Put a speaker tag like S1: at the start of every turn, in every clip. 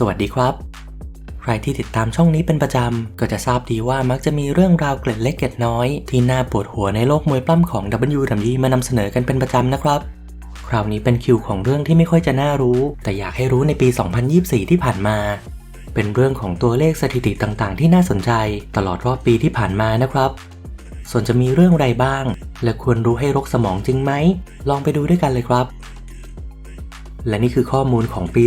S1: สวัสดีครับ ใครที่ติดตามช่องนี้เป็นประจำ ก็จะทราบดีว่ามักจะมีเรื่องราวเกล็ดเล็กเกล็ดน้อย ที่น่าปวดหัวในโลกมวยปล้ำของ WWE มานำเสนอกันเป็นประจำนะครับ คราวนี้เป็นคิวของเรื่องที่ไม่ค่อยจะน่ารู้ แต่อยากให้รู้ในปี 2024 ที่ผ่านมา เป็นเรื่องของตัวเลขสถิติต่างๆ ที่น่าสนใจ ตลอดรอบปีที่ผ่านมานะครับ ส่วนจะมีเรื่องอะไรบ้าง และควรรู้ให้รกสมองจริงไหม ลองไปดูด้วยกันเลยครับ และนี่คือข้อมูลของปี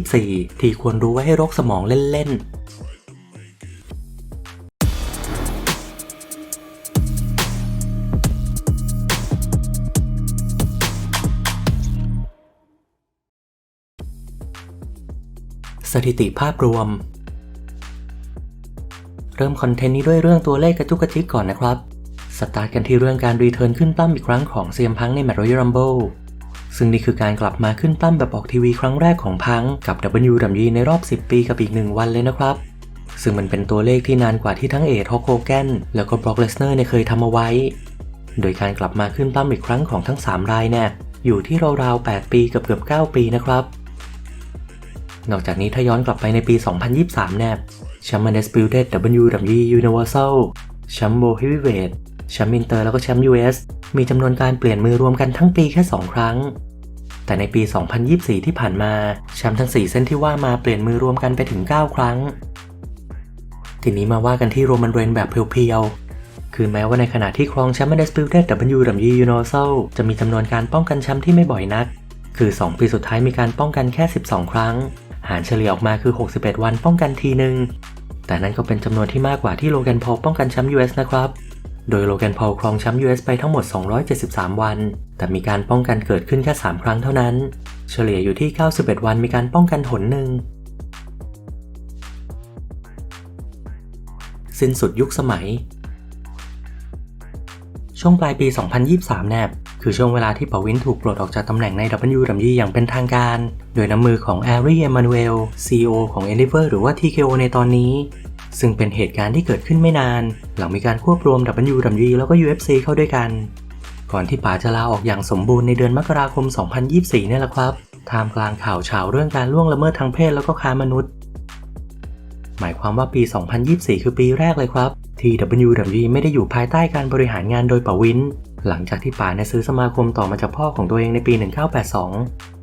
S1: 2024 ที่ควรรู้ไว้ให้โรกสมองเล่น ๆสถิติภาพรวม เริ่มคอนเทนต์นี้ด้วยเรื่องตัวเลขกระจุกกระจิกก่อนนะครับ สตาร์ทกันที่เรื่องการรีเทิร์นขึ้นตั้มอีกครั้งของเซียมพังในแมตต์รอยัลรัมเบิล ซึ่งนี่คือการกลับมาขึ้นตั้มแบบออกทีวีครั้งแรกของพังกับ WWE ในรอบ 10 ปีกับอีก 1 วันเลยนะครับ ซึ่งมันเป็นตัวเลขที่นานกว่าที่ทั้งเอทฮอกโกแกนแล้วก็บล็อกเลสเนอร์เนี่ยเคยทำเอาไว้ โดยการกลับมาขึ้นตั้มอีกครั้งของทั้ง 3 รายเนี่ยอยู่ที่ราวๆ 8 ปีกับเกือบ 9 ปีนะครับ นอกจากนี้ถ้าย้อนกลับไปในปี 2023 เนี่ยแชมป์ Undisputed WWE Universal แชมป์ World Heavyweight แชมป์อินเตอร์แล้วก็แชมป์ US มีจำนวนการเปลี่ยนมือรวมกันทั้งปีแค่ 2 ครั้ง แต่ในปี 2024 ที่ผ่านมาแชมป์ทั้ง 4 เส้นที่ว่ามาเปลี่ยนมือรวมกันไปถึง 9 ครั้ง ทีนี้มาว่ากันที่โรมันเรนแบบเพียวๆ คือแม้ว่าในขณะที่ครองแชมป์ Undisputed WWE Universal จะมีจำนวนการป้องกันแชมป์ที่ไม่บ่อยนัก คือ 2 ปีสุดท้ายมีการป้องกันแค่ 12 ครั้ง หารเฉลี่ยออกมาคือ 61 วันป้องกันทีหนึ่งแต่นั่นก็เป็นจำนวนที่มากกว่าที่โลแกนพอลป้องกันแชมป์ US นะครับ โดยโลแกนพอลครองแชมป์ US ไปทั้งหมด 273 วัน แต่มีการป้องกันเกิดขึ้นแค่ 3 ครั้งเท่านั้น เฉลี่ยอยู่ที่ 91 วันมีการป้องกันหนหนึ่ง สิ้นสุดยุคสมัย ช่วงปลายปี 2023 แนบ คือช่วงเวลาที่ปวินถูกปลดออกจากตำแหน่งใน WWE อย่างเป็นทางการ โดยน้ำมือของแอรีเอมานูเอล CEO ของ Endeavor หรือว่า TKO ในตอนนี้ ซึ่งเป็นเหตุการณ์ที่เกิดขึ้นไม่นาน หลังมีการควบรวม WWE แล้วก็ UFC เข้าด้วยกัน ก่อนที่ป๋าจะลาออกอย่างสมบูรณ์ในเดือนมกราคม 2024เนี่ยแหละครับท่ามกลางข่าวเฉาเรื่องการล่วงละเมิดทางเพศแล้วก็ค้ามนุษย์ หมายความว่าปี 2024 คือปีแรกเลยครับ ที่ WWE ไม่ได้อยู่ภายใต้การบริหารงานโดยปวินหลังจากที่ป๋าเนี่ยซื้อสมาคมต่อมาจากพ่อของตัวเองในปี 1982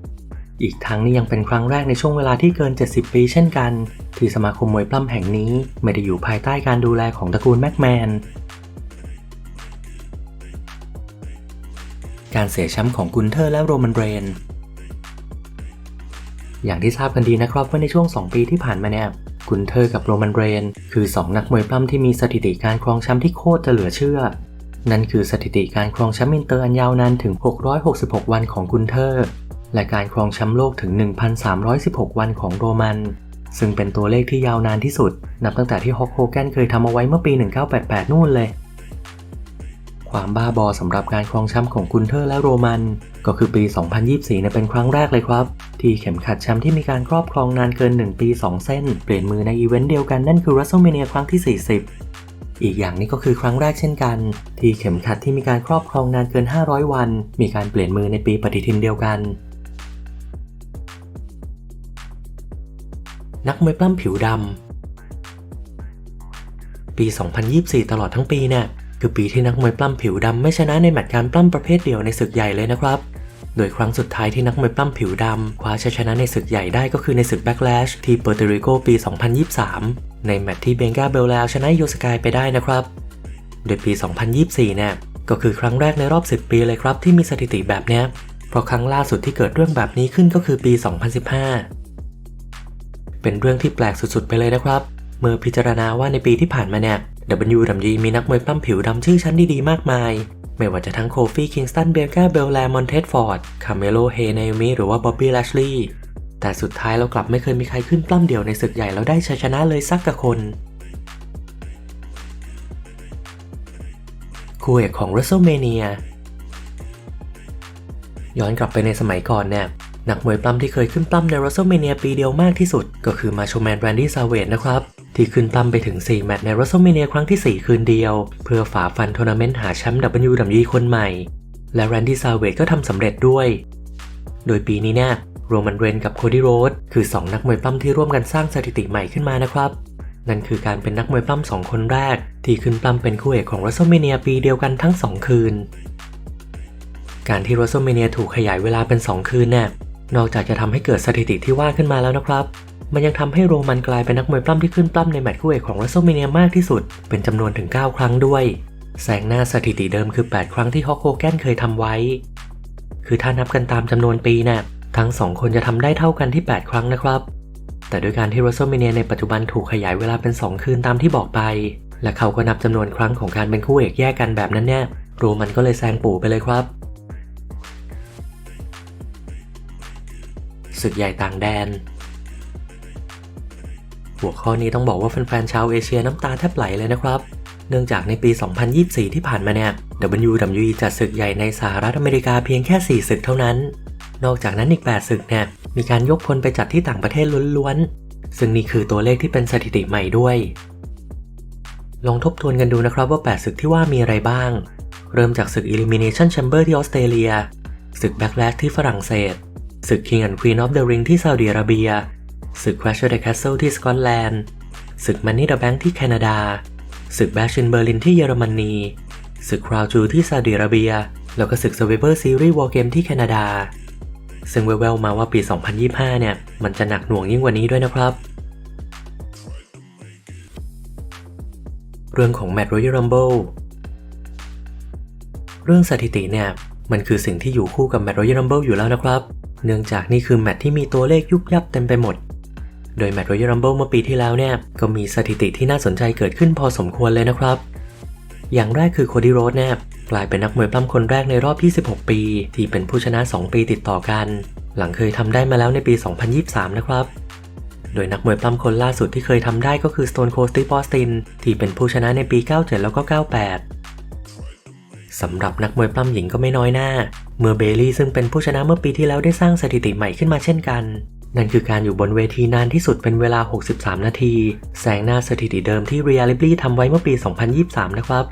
S1: อีกทั้งนี่ยังเป็นครั้งแรกในช่วงเวลาที่เกิน 70 ปีเช่นกัน ที่สมาคมมวยปล้ำแห่งนี้ไม่ได้อยู่ภายใต้การดูแลของตระกูลแม็กแมน การเสียแชมป์ของกุนเทอร์และโรมันเรน อย่างที่ทราบกันดีนะครับว่าในช่วง 2 ปีที่ผ่านมาเนี่ยกุนเทอร์กับโรมันเรน คือ 2 นักมวยปล้ำที่มีสถิติการครองแชมป์ที่โคตรจะเหลือเชื่อ นั่นคือสถิติการครองแชมป์อินเตอร์อันยาวนานถึง 666 วันของกุนเทอร์ และการครองแชมป์โลกถึง 1,316 วันของโรมัน ซึ่งเป็นตัวเลขที่ยาวนานที่สุด นับตั้งแต่ที่ฮอกโฮแกนเคยทำเอาไว้เมื่อปี 1988 นู่นเลย ความบ้าบอสำหรับการครองแชมป์ของกุนเทอร์และโรมัน ก็คือปี 2024เนี่ยเป็นครั้งแรกเลยครับ ที่เข็มขัดแชมป์ที่มีการครอบครองนานเกิน 1 ปี 2 เส้น เปลี่ยนมือในอีเวนต์เดียวกันนั่นคือ WrestleMania ครั้งที่ 40อีกอย่างนี้ก็คือครั้งแรกเช่นกัน ที่เข็มขัดที่มีการครอบครองนานเกิน 500 วัน มีการเปลี่ยนมือในปีปฏิทินเดียวกัน นักมวยปล้ำผิวดำปี 2024 ตลอดทั้งปีเนี่ยคือปีที่นักมวยปล้ำผิวดำไม่ชนะในแมตช์การปล้ำประเภทเดียวในศึกใหญ่เลยนะครับ โดยครั้งสุดท้ายที่นักมวยปล้ำผิวดำคว้าชัยชนะในศึกใหญ่ได้ก็คือในศึก Backlash ที่เปอร์โตริโกปี 2023 ในแมตช์ที่เบงกาเบลลาวชนะโยสกายไปได้นะครับ โดยปี 2024 เนี่ยก็คือครั้งแรกในรอบ 10 ปีเลยครับที่มีสถิติแบบนี้เพราะครั้งล่าสุดที่เกิดเรื่องแบบนี้ขึ้นก็คือปี 2015 เป็นเรื่องที่แปลกสุดๆ ไปเลยนะครับ เมื่อพิจารณาว่าในปีที่ผ่านมาเนี่ย WWE มีนักมวยปล้ำผิวดำชื่อชั้นดีๆ มากมาย ไม่ว่าจะทั้งโคฟี่คิงสตันเบียร์กาเบลแลมอนเทสฟอร์ด คาเมโลเฮเนมิหรือว่าบ๊อบบี้แลชลีย์แต่สุดท้ายเรากลับไม่เคยมีใครขึ้นปล้ำเดี่ยวในศึกใหญ่แล้วได้ชัยชนะเลยสักกะคนคู่เอกของ WrestleMania ย้อนกลับไปในสมัยก่อนเนี่ย นักมวยปล้ำที่เคยขึ้นปล้ำใน WrestleMania ปีเดียวมากที่สุด ก็คือมาโชแมนแรนดี้ซาเวตนะครับที่ขึ้นปล้ำไปถึง 4 แมตช์ใน WrestleMania ครั้งที่ 4 คืนเดียว เพื่อฝ่าฟันทัวร์นาเมนต์หาแชมป์ WWE คนใหม่ และแรนดี้ซาเวตก็ทำสำเร็จด้วย โดยปีนี้เนี่ยโรมันเรนกับโคดี้โรดคือ 2 นักมวยปล้ำที่ร่วมกันสร้างสถิติใหม่ขึ้นมานะครับ นั่นคือการเป็นนักมวยปล้ำสองคนแรก ที่ขึ้นปล้ำเป็นคู่เอกของ w r e s t l e m a n i a ปีเดียวกันทั้ง 2 คืน การที่ w r e s t l e m a n i a ถูกขยายเวลาเป็น 2 คืนเนี่ย นอกจากจะทำให้เกิดสถิติที่ว่าขึ้นมาแล้วนะครับ มันยังทำให้โรมันกลายเป็นนักมวยปล้ำที่ขึ้นปล้ำในแมตช์คู่เอกของ w r e s t l e m a n i a มากที่สุด เป็นจำนวนถึง 9 ครั้งด้วย แซงหน้าสถิติเดิมคือ 8 ครั้งที่ฮอกโกแกนเคยทำไว้ คือถ้านับกันตามจำนวนปีนะ่ะทั้งสองคนจะทำได้เท่ากันที่ 8 ครั้งนะครับ แต่โดยการที่ w r e s t l e m a n i a ในปัจจุบันถูกขยายเวลาเป็น 2 คืนตามที่บอกไป และเขาก็นับจำนวนครั้งของการเป็นคู่เอกแยกกันแบบนั้นเนี่ยโรมันก็เลยแซงปู่ไปเลยครับ ศึกใหญ่ต่างแดน หัวข้อนี้ต้องบอกว่าแฟนๆชาวเอเชียน้ำตาแทบไหลเลยนะครับ เนื่องจากในปี 2024 ที่ผ่านมาเนี่ย WWE จัดศึกใหญ่ในสหรัฐอเมริกาเพียงแค่ 4 ศึกเท่านั้น นอกจากนั้นอีก 8 ศึกเนี่ย มีการยกพลไปจัดที่ต่างประเทศล้วนๆ ซึ่งนี่คือตัวเลขที่เป็นสถิติใหม่ด้วย ลองทบทวนกันดูนะครับว่า 8 ศึกที่ว่ามีอะไรบ้าง เริ่มจากศึก Elimination Chamber ที่ออสเตรเลียศึก Backlash ที่ฝรั่งเศส ศึก King and Queen of the Ring ที่ซาอุดิอาระเบีย ศึก Clash of the Castle ที่สกอตแลนด์ ศึก Money the Bank ที่แคนาดา ศึก Bash in Berlin ที่เยอรมนี ศึก Crown Jewel ที่ซาอุดิอาระเบีย แล้วก็ศึก Survivor Series War Game ที่แคนาดา ซึ่งแววๆมาว่าปี 2025 เนี่ย มันจะหนักหน่วงยิ่งกว่านี้ด้วยนะครับ เรื่องของ Match Royal Rumble เรื่องสถิติเนี่ย มันคือสิ่งที่อยู่คู่กับ Match Royal Rumble อยู่แล้วนะครับ เนื่องจากนี่คือแมตช์ที่มีตัวเลขยุบยับเต็มไปหมด โดยแมตช์ Royal Rumble เมื่อปีที่แล้วเนี่ยก็มีสถิติที่น่าสนใจเกิดขึ้นพอสมควรเลยนะครับ อย่างแรกคือโคดี้โรดเนี่ยกลายเป็นนักมวยปล้ำคนแรกในรอบ 26 ปี ที่เป็นผู้ชนะ 2 ปีติดต่อกัน หลังเคยทำได้มาแล้วในปี 2023 นะครับ โดยนักมวยปล้ำคนล่าสุดที่เคยทำได้ก็คือ Stone Cold Steve Austin ที่เป็นผู้ชนะในปี 97 แล้วก็ 98 สำหรับนักมวยปล้ำหญิงก็ไม่น้อยหน้า เมื่อเบลลี่ซึ่งเป็นผู้ชนะเมื่อปีที่แล้วได้สร้างสถิติใหม่ขึ้นมาเช่นกัน นั่นคือการอยู่บนเวทีนานที่สุดเป็นเวลา 63 นาที แซงหน้าสถิติเดิมที่เรียลิบลี่ทำไว้เมื่อปี 2023 นะครับ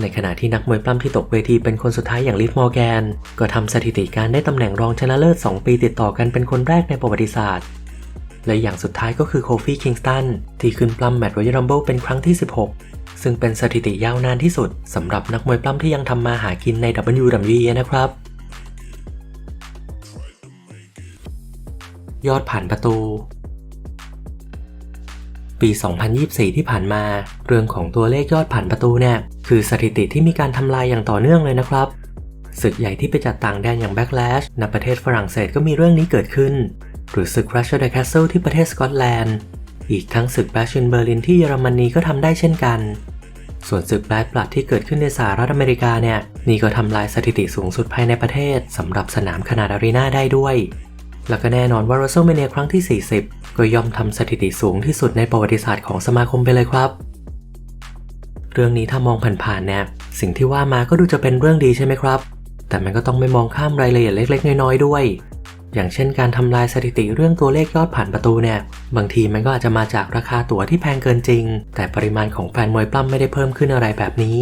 S1: ในขณะที่นักมวยปล้ำที่ตกเวทีเป็นคนสุดท้ายอย่างลิฟมอร์แกน ก็ทำสถิติการได้ตำแหน่งรองชนะเลิศ 2 ปีติดต่อกันเป็นคนแรกในประวัติศาสตร์ และอย่างสุดท้ายก็คือโคฟี่คิงสตันที่ขึ้นปล้ำแมตช์รอยัลรัมเบิลเป็นครั้งที่ 16 ซึ่งเป็นสถิติยาวนานที่สุดสำหรับนักมวยปล้ำที่ยังทำมาหากินใน WWE นะครับ ยอดผ่านประตู ปี 2024 ที่ผ่านมา เรื่องของตัวเลขยอดผ่านประตูเนี่ยคือสถิติที่มีการทำลายอย่างต่อเนื่องเลยนะครับศึกใหญ่ที่ไปจัดต่างแดนอย่าง Backlash ในประเทศฝรั่งเศสก็มีเรื่องนี้เกิดขึ้น หรือศึก Clash of the Castle ที่ประเทศสกอตแลนด์ อีกทั้งศึก Bash in Berlin ที่เยอรมนีก็ทำได้เช่นกัน ส่วนศึก Bad Blood ที่เกิดขึ้นในสหรัฐอเมริกาเนี่ย นี่ก็ทำลายสถิติสูงสุดภายในประเทศสำหรับสนามขนาดอารีนาได้ด้วย แล้วก็แน่นอนว่า WrestleMania ครั้งที่ 40 ก็ย่อมทำสถิติสูงที่สุดในประวัติศาสตร์ของสมาคมไปเลยครับ เรื่องนี้ถ้ามองผ่านๆเนี่ยสิ่งที่ว่ามาก็ดูจะเป็นเรื่องดีใช่ไหมครับ แต่มันก็ต้องไม่มองข้ามรายละเอียดเล็ก ๆ น้อยๆด้วย อย่างเช่นการทำลายสถิติเรื่องตัวเลขยอดผ่านประตูเนี่ยบางทีมันก็อาจจะมาจากราคาตั๋วที่แพงเกินจริง แต่ปริมาณของแฟนมวยปล้ำไม่ได้เพิ่มขึ้นอะไรแบบนี้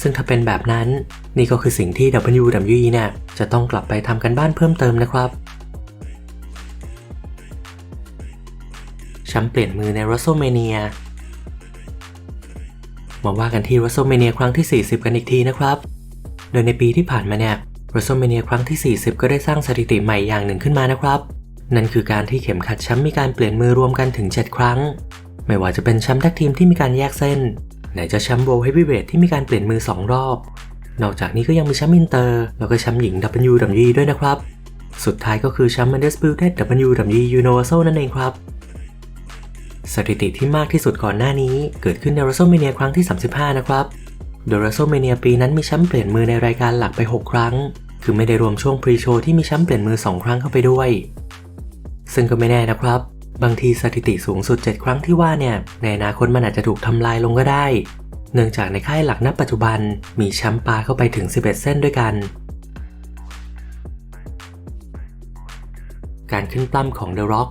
S1: ซึ่งถ้าเป็นแบบนั้น นี่ก็คือสิ่งที่ WWE เนี่ยจะต้องกลับไปทำกันบ้านเพิ่มเติมนะครับแชมป์เปลี่ยนมือใน WrestleMania มาว่ากันที่ WrestleMania ครั้งที่ 40 กันอีกทีนะครับ โดยในปีที่ผ่านมาเนี่ย WrestleMania ครั้งที่ 40 ก็ได้สร้างสถิติใหม่อย่างหนึ่งขึ้นมานะครับ นั่นคือการที่เข็มขัดแชมป์มีการเปลี่ยนมือรวมกันถึง 7 ครั้ง ไม่ว่าจะเป็นแชมป์แท็กทีมที่มีการแยกเส้น ไหนจะแชมป์ World Heavyweight ที่มีการเปลี่ยนมือ 2 รอบ นอกจากนี้ก็ยังมีแชมป์อินเตอร์แล้วก็แชมป์หญิง WWE ด้วยนะครับ สุดท้ายก็คือแชมป์ Undisputed WWE Universal นั่นเองครับสถิติที่มากที่สุดก่อนหน้านี้เกิดขึ้นใน WrestleMania ครั้งที่ 35 นะครับ โดย WrestleMania ปีนั้นมีแชมป์เปลี่ยนมือในรายการหลักไป 6 ครั้ง คือไม่ได้รวมช่วงพรีโชว์ที่มีแชมป์เปลี่ยนมือ 2 ครั้งเข้าไปด้วย ซึ่งก็ไม่แน่นะครับ บางทีสถิติสูงสุด 7 ครั้งที่ว่าเนี่ย ในอนาคตมันอาจจะถูกทำลายลงก็ได้ เนื่องจากในค่ายหลักณปัจจุบัน มีแชมป์ปาเข้าไปถึง 11 เส้นด้วยกัน การขึ้นปล้ำของ The Rock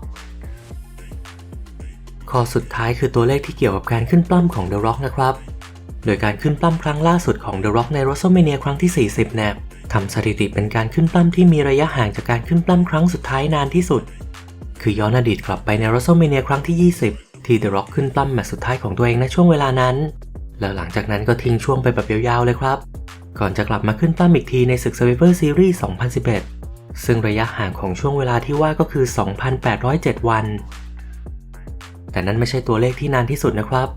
S1: ข้อสุดท้ายคือตัวเลขที่เกี่ยวกับการขึ้นปล้ำของ The Rock นะครับ โดยการขึ้นปล้ำครั้งล่าสุดของ The Rock ใน WrestleMania ครั้งที่ 40เนี่ยทำสถิติเป็นการขึ้นปล้ำที่มีระยะห่างจากการขึ้นปล้ำครั้งสุดท้ายนานที่สุด คือย้อนอดีตกลับไปใน WrestleMania ครั้งที่ 20 ที่ The Rock ขึ้นปล้ำแมตช์สุดท้ายของตัวเองในช่วงเวลานั้น แล้วหลังจากนั้นก็ทิ้งช่วงไปแบบยาวๆเลยครับ ก่อนจะกลับมาขึ้นปล้ำอีกทีในศึก Survivor Series 2011 ซึ่งระยะห่างของช่วงเวลาที่ว่าก็คือ 2,807 วัน แต่นั่นไม่ใช่ตัวเลขที่นานที่สุดนะครับ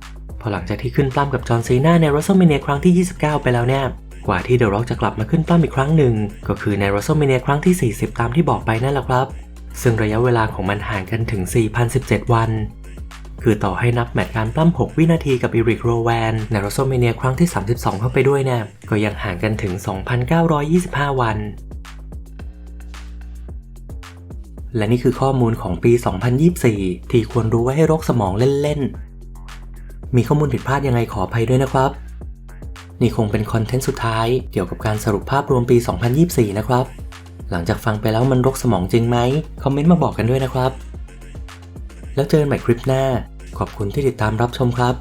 S1: พอหลังจากที่ขึ้นปล้ำกับจอห์นซีนาใน WrestleMania ครั้งที่ 29 ไปแล้วเนี่ย กว่าที่ The Rock จะกลับมาขึ้นปล้ำอีกครั้งหนึ่ง ก็คือใน WrestleMania ครั้งที่ 40 ตามที่บอกไปนั่นแหละครับ ซึ่งระยะเวลาของมันห่างกันถึง 4,017 วัน คือต่อให้นับแมตช์การปล้ำ 6 วินาทีกับอีริกโรแวนใน WrestleMania ครั้งที่ 32 เข้าไปด้วยเนี่ยก็ยังห่างกันถึง 2,925 วันและนี่คือข้อมูลของปี 2024 ที่ควรรู้ไว้ให้รกสมองเล่น ๆ มีข้อมูลผิดพลาดยังไงขออภัยด้วยนะครับ นี่คงเป็นคอนเทนต์สุดท้ายเกี่ยวกับการสรุปภาพรวมปี 2024 นะครับ หลังจากฟังไปแล้วมันรกสมองจริงไหมคอมเมนต์มาบอกกันด้วยนะครับ แล้วเจอกันใหม่คลิปหน้า ขอบคุณที่ติดตามรับชมครับ